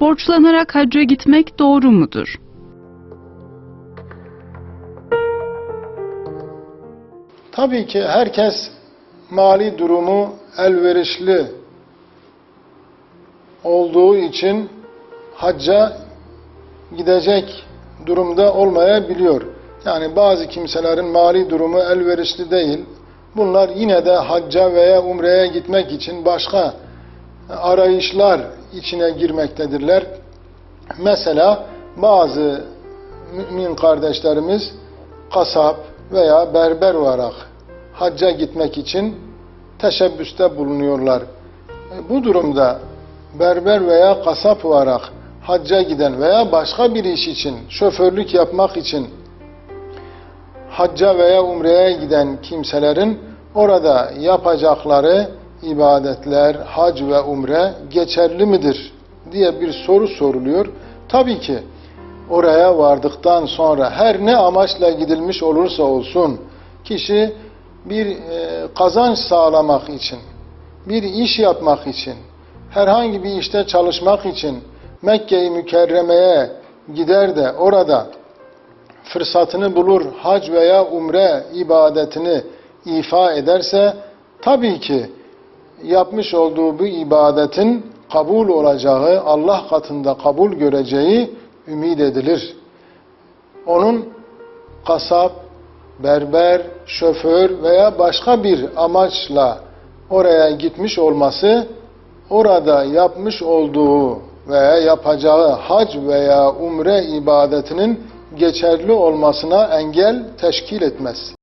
Borçlanarak hacca gitmek doğru mudur? Tabii ki herkes mali durumu elverişli olduğu için hacca gidecek durumda olmayabiliyor. Yani bazı kimselerin mali durumu elverişli değil. Bunlar yine de hacca veya umreye gitmek için başka arayışlar içine girmektedirler. Mesela bazı mümin kardeşlerimiz kasap veya berber olarak hacca gitmek için teşebbüste bulunuyorlar. E, Bu durumda berber veya kasap olarak hacca giden veya başka bir iş için, şoförlük yapmak için hacca veya umreye giden kimselerin orada yapacakları ibadetler, hac ve umre geçerli midir diye bir soru soruluyor. Tabii ki oraya vardıktan sonra her ne amaçla gidilmiş olursa olsun kişi bir e, kazanç sağlamak için, bir iş yapmak için, herhangi bir işte çalışmak için Mekke-i Mükerreme'ye gider de orada fırsatını bulur, hac veya umre ibadetini ifa ederse tabii ki yapmış olduğu bu ibadetin kabul olacağı, Allah katında kabul göreceği ümit edilir. Onun kasap, berber, şoför veya başka bir amaçla oraya gitmiş olması orada yapmış olduğu veya yapacağı hac veya umre ibadetinin geçerli olmasına engel teşkil etmez.